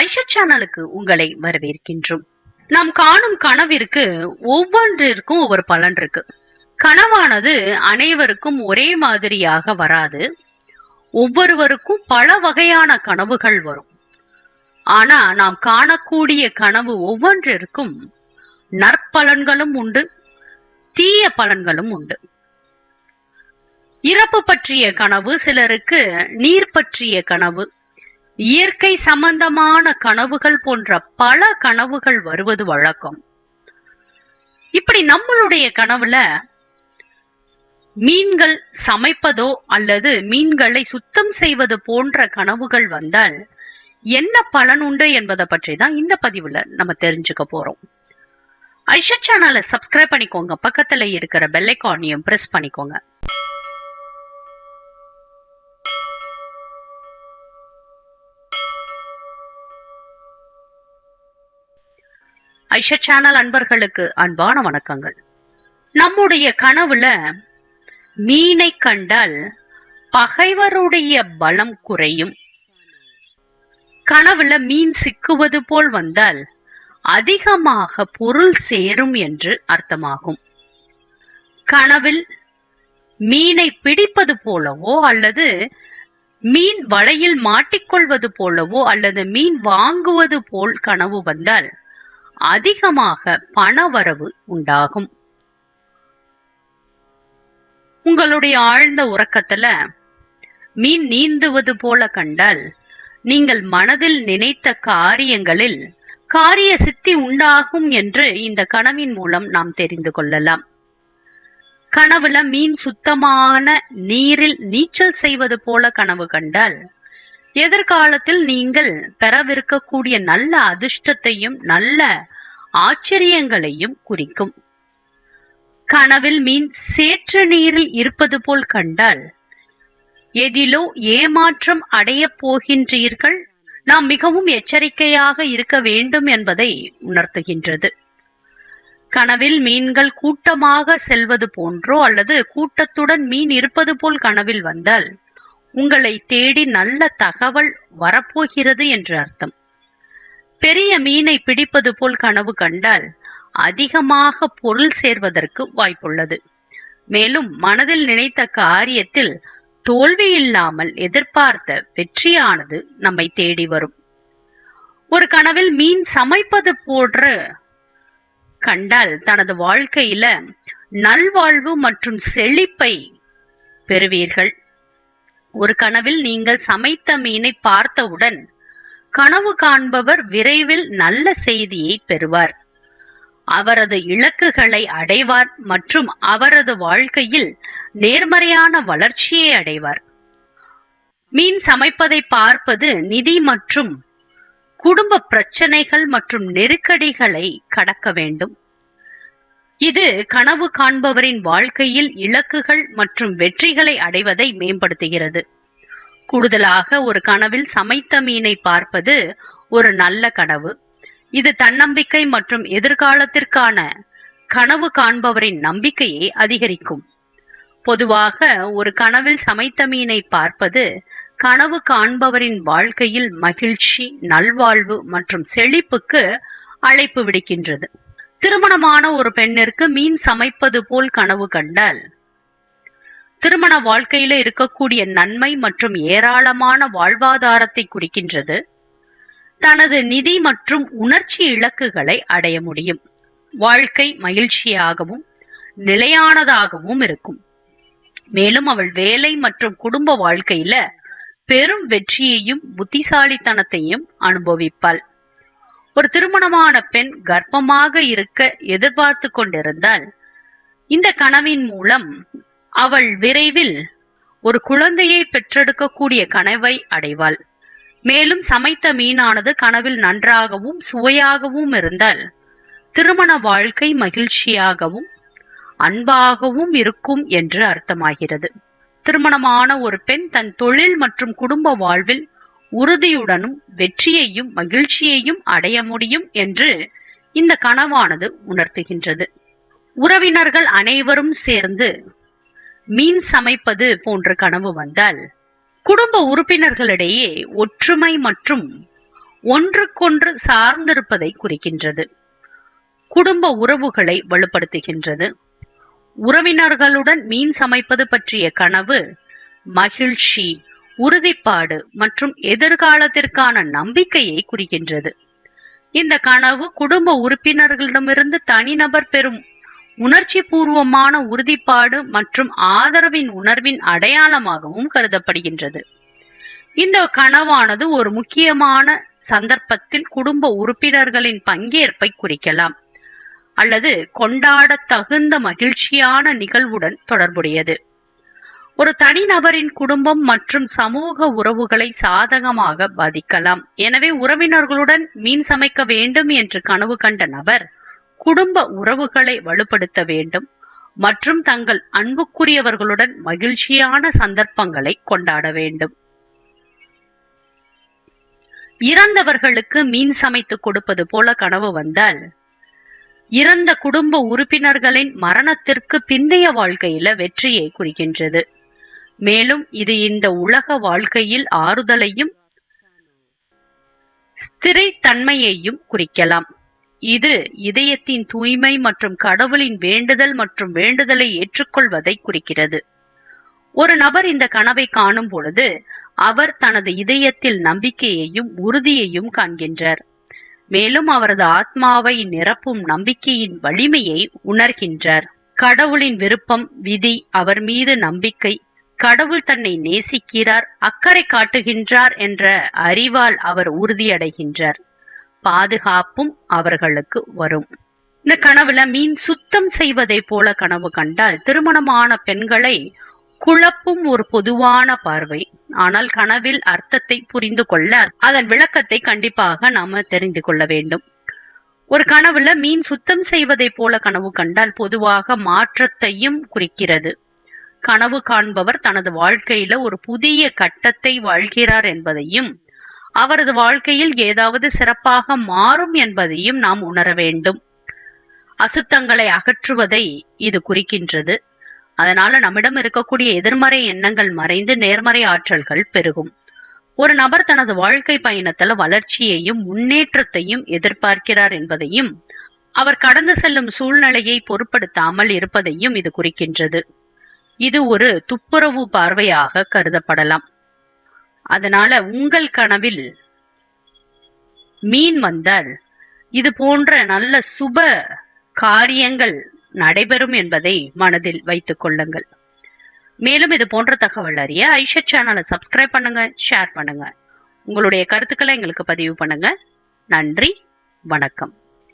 ஐஷா சேனலுக்கு உங்களை வரவேற்கின்றோம். நாம் காணும் கனவிற்கு ஒவ்வொன்றிற்கும் ஒவ்வொரு பலன் இருக்கு. கனவானது அனைவருக்கும் ஒரே மாதிரியாக வராது. ஒவ்வொருவருக்கும் பல வகையான கனவுகள் வரும். ஆனா நாம் காணக்கூடிய கனவு ஒவ்வொன்றிற்கும் நற்பலன்களும் உண்டு தீய பலன்களும் உண்டு. இறப்பு பற்றிய கனவு சிலருக்கு நீர் பற்றிய கனவு இயற்கை சம்பந்தமான கனவுகள் போன்ற பல கனவுகள் வருவது வழக்கம். இப்படி நம்மளுடைய கனவுல மீன்கள் சமைப்பதோ அல்லது மீன்களை சுத்தம் செய்வது போன்ற கனவுகள் வந்தால் என்ன பலன் உண்டு என்பதை பற்றி தான் இந்த பதிவுல நம்ம தெரிஞ்சுக்க போறோம். ஐஷா சேனலை சப்ஸ்கிரைப் பண்ணிக்கோங்க. பக்கத்துல இருக்கிற பெல்லைக்கானையும் பிரஸ் பண்ணிக்கோங்க. ஐஷா சேனல் அன்பர்களுக்கு அன்பான வணக்கங்கள். நம்முடைய கனவுல மீனை கண்டால் பகைவருடைய பலம் குறையும். கனவுல மீன் சிக்குவது போல் வந்தால் அதிகமாக பொருள் சேரும் என்று அர்த்தமாகும். கனவில் மீனை பிடிப்பது போலவோ அல்லது மீன் வலையில் மாட்டிக்கொள்வது போலவோ அல்லது மீன் வாங்குவது போல் கனவு வந்தால் அதிகமாக பணவரவு உண்டாகும். உங்களுடைய ஆழ்ந்த உறக்கத்துல மீன் நீந்துவது போல கண்டால் நீங்கள் மனதில் நினைத்த காரியங்களில் காரிய சித்தி உண்டாகும் என்று இந்த கனவின் மூலம் நாம் தெரிந்து கொள்ளலாம். கனவுல மீன் சுத்தமான நீரில் நீச்சல் செய்வது போல கனவு கண்டால் எதிர்காலத்தில் நீங்கள் பெறவிருக்கக்கூடிய நல்ல அதிர்ஷ்டத்தையும் நல்ல ஆச்சரியங்களையும் குறிக்கும். கனவில் மீன் சேற்று நீரில் இருப்பது போல் கண்டால் எதிலோ ஏமாற்றம் அடையப் போகின்றீர்கள். நாம் மிகவும் எச்சரிக்கையாக இருக்க வேண்டும் என்பதை உணர்த்துகின்றது. கனவில் மீன்கள் கூட்டமாக செல்வது போன்றோ அல்லது கூட்டத்துடன் மீன் இருப்பது போல் கனவில் வந்தால் உங்களை தேடி நல்ல தகவல் வரப்போகிறது என்று அர்த்தம். பெரிய மீனை பிடிப்பது போல் கனவு கண்டால் அதிகமாக பொருள் சேர்வதற்கு வாய்ப்புள்ளது. மேலும் மனதில் நினைத்த காரியத்தில் தோல்வி இல்லாமல் எதிர்பார்த்த வெற்றியானது நம்மை தேடி வரும். ஒரு கனவில் மீன் சமைப்பது போன்ற கண்டால் தனது வாழ்க்கையில நல்வாழ்வு மற்றும் செழிப்பை பெறுவீர்கள். ஒரு கனவில் நீங்கள் சமைத்த மீனை பார்த்தவுடன் கனவு காண்பவர் விரைவில் நல்ல செய்தியை பெறுவார். அவரது இலக்குகளை அடைவார் மற்றும் அவரது வாழ்க்கையில் நேர்மறையான வளர்ச்சியை அடைவார். மீன் சமைப்பதை பார்ப்பது நிதி மற்றும் குடும்ப பிரச்சனைகள் மற்றும் நெருக்கடிகளை கடக்க வேண்டும். இது கனவு காண்பவரின் வாழ்க்கையில் இலக்குகள் மற்றும் வெற்றிகளை அடைவதை மேம்படுத்துகிறது. கூடுதலாக ஒரு கனவில் சமைத்த மீனை பார்ப்பது ஒரு நல்ல கனவு. இது தன்னம்பிக்கை மற்றும் எதிர்காலத்திற்கான கனவு காண்பவரின் நம்பிக்கையை அதிகரிக்கும். பொதுவாக ஒரு கனவில் சமைத்த மீனை பார்ப்பது கனவு காண்பவரின் வாழ்க்கையில் மகிழ்ச்சி நல்வாழ்வு மற்றும் செழிப்புக்கு அழைப்பு விடுக்கின்றது. திருமணமான ஒரு பெண்ணிற்கு மீன் சமைப்பது போல் கனவு கண்டால். திருமண வாழ்க்கையில இருக்கக்கூடிய நன்மை மற்றும் ஏராளமான வாழ்வாதாரத்தை குறிக்கின்றது. தனது நிதி மற்றும் உணர்ச்சி இலக்குகளை அடைய முடியும். வாழ்க்கை மகிழ்ச்சியாகவும் நிலையானதாகவும் இருக்கும். மேலும் அவள் வேலை மற்றும் குடும்ப வாழ்க்கையில பெரும் வெற்றியையும் புத்திசாலித்தனத்தையும் அனுபவிப்பாள். ஒரு திருமணமான பெண் கர்ப்பமாக இருக்க எதிர்பார்த்து கொண்டிருந்தால் இந்த கனவின் மூலம் அவள் விரைவில் ஒரு குழந்தையை பெற்றெடுக்கக்கூடிய கனவை அடைவாள். மேலும் சமைத்த மீனானது கனவில் நன்றாகவும் சுவையாகவும் இருந்தால் திருமண வாழ்க்கை மகிழ்ச்சியாகவும் அன்பாகவும் இருக்கும் என்று அர்த்தமாகிறது. திருமணமான ஒரு பெண் தன் தொழில் மற்றும் குடும்ப வாழ்வில் உறுதியுடனும் வெற்றியையும் மகிழ்ச்சியையும் அடைய முடியும் என்று இந்த கனவானது உணர்த்துகின்றது. உறவினர்கள் அனைவரும் சேர்ந்து மீன் சமைப்பது போன்ற கனவு வந்தால் குடும்ப உறுப்பினர்களிடையே ஒற்றுமை மற்றும் ஒன்றுக்கொன்று சார்ந்திருப்பதை குறிக்கின்றது. குடும்ப உறவுகளை வலுப்படுத்துகின்றது. உறவினர்களுடன் மீன் சமைப்பது பற்றிய கனவு மகிழ்ச்சி உறுதிப்பாடு மற்றும் எதிர்காலத்திற்கான நம்பிக்கையை குறிக்கின்றது. இந்த கனவு குடும்ப உறுப்பினர்களிடமிருந்து தனிநபர் பெறும் உணர்ச்சி பூர்வமான உறுதிப்பாடு மற்றும் ஆதரவின் உணர்வின் அடையாளமாகவும் கருதப்படுகின்றது. இந்த கனவானது ஒரு முக்கியமான சந்தர்ப்பத்தில் குடும்ப உறுப்பினர்களின் பங்கேற்பை குறிக்கலாம் அல்லது கொண்டாட தகுந்த மகிழ்ச்சியான நிகழ்வுடன் தொடர்புடையது. ஒரு தனிநபரின் குடும்பம் மற்றும் சமூக உறவுகளை சாதகமாக பாதிக்கலாம். எனவே உறவினர்களுடன் மீன் சமைக்க வேண்டும் என்று கனவு கண்ட நபர் குடும்ப உறவுகளை வலுப்படுத்த வேண்டும் மற்றும் தங்கள் அன்புக்குரியவர்களுடன் மகிழ்ச்சியான சந்தர்ப்பங்களை கொண்டாட வேண்டும். இறந்தவர்களுக்கு மீன் சமைத்து கொடுப்பது போல கனவு வந்தால் இறந்த குடும்ப உறுப்பினர்களின் மரணத்திற்கு பிந்தைய வாழ்க்கையில வெற்றியை குறிக்கின்றது. மேலும் இது இந்த உலக வாழ்க்கையில் ஆறுதலையும் ஸ்திரைத்தன்மையையும் குறிக்கலாம். இது இதயத்தின் தூய்மை மற்றும் கடவுளின் வேண்டுதல் மற்றும் வேண்டுதலை ஏற்றுக்கொள்வதை குறிக்கிறது. ஒரு நபர் இந்த கனவை காணும் பொழுது அவர் தனது இதயத்தில் நம்பிக்கையையும் உறுதியையும் காண்கின்றார். மேலும் அவரது ஆத்மாவை நிரப்பும் நம்பிக்கையின் வலிமையை உணர்கின்றார். கடவுளின் விருப்பம் விதி அவர் மீது நம்பிக்கை கடவுள் தன்னை நேசிக்கிறார் அக்கறை காட்டுகின்றார் என்ற அறிவால் அவர் உறுதியடைகின்றார். பாதுகாப்பும் அவர்களுக்கு வரும். இந்த கனவுல மீன் சுத்தம் செய்வதை போல கனவு கண்டால் திருமணமான பெண்களை குழப்பும் ஒரு பொதுவான பார்வை. ஆனால் கனவில் அர்த்தத்தை புரிந்து கொள்ள அதன் விளக்கத்தை கண்டிப்பாக நாம தெரிந்து கொள்ள வேண்டும். ஒரு கனவுல மீன் சுத்தம் செய்வதை போல கனவு கண்டால் பொதுவாக மாற்றத்தையும் குறிக்கிறது. கனவு காண்பவர் தனது வாழ்க்கையில ஒரு புதிய கட்டத்தை வாழ்கிறார் என்பதையும் அவரது வாழ்க்கையில் ஏதாவது சிறப்பாக மாறும் என்பதையும் நாம் உணர வேண்டும். அசுத்தங்களை அகற்றுவதை இது குறிக்கின்றது. அதனால நம்மிடம் இருக்கக்கூடிய எதிர்மறை எண்ணங்கள் மறைந்து நேர்மறை ஆற்றல்கள் பெருகும். ஒரு நபர் தனது வாழ்க்கை பயணத்துல வளர்ச்சியையும் முன்னேற்றத்தையும் எதிர்பார்க்கிறார் என்பதையும் அவர் கடந்து செல்லும் சூழ்நிலையை பொருட்படுத்தாமல் இருப்பதையும் இது குறிக்கின்றது. இது ஒரு துப்புரவு பார்வையாக கருதப்படலாம். அதனால உங்கள் கனவில் மீன் வந்தால் இது போன்ற நல்ல சுப காரியங்கள் நடைபெறும் என்பதை மனதில் வைத்துக் கொள்ளுங்கள். மேலும் இது போன்ற தகவல் அறிய ஐஷா சேனலை சப்ஸ்கிரைப் பண்ணுங்க ஷேர் பண்ணுங்க. உங்களுடைய கருத்துக்களை எங்களுக்கு பதிவு பண்ணுங்க. நன்றி வணக்கம்.